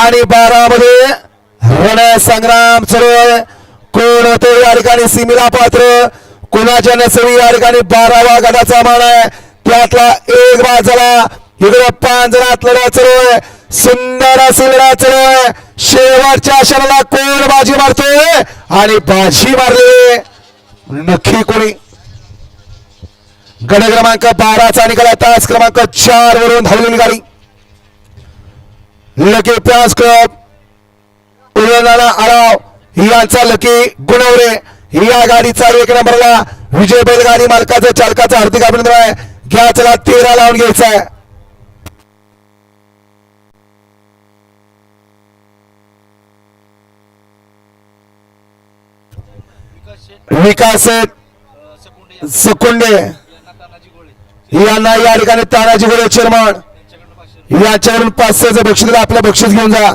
आणि बारामध्ये रण संग्राम सुरू आहे. कोण होतो या ठिकाणी? सीमेला पात्र. कुणाच्या नसरी या ठिकाणी? बारावा गटाचा मान आहे. त्यातला एक बाजूला इकडे पाच जणात लढा सुरू आहे. सुंदर अशी लढा सुरू आहे. शेवटच्या क्षणाला कोण बाजी मारतोय आणि बाजी मारली. नक्की कोणी? गड क्रमांक बाराचा निकाला तास क्रमांक चार वरून धावलेली गाडी. लकी प्यास क्लब उदयनाना आराव यांचा लकी गुणवरे या गाडीचा एक नंबरला विजय बैलगाडी मालकाचं चालकाचं हार्दिक अभिनंदन आहे. घ्या चला तेरा लावून घ्यायचा आहे. विकास सकुंडे. यांना या ठिकाणी तानाजी गोळे चेअरमन याच्यावरून पाच सहाचं बक्षीस आपलं बक्षीस घेऊन जा.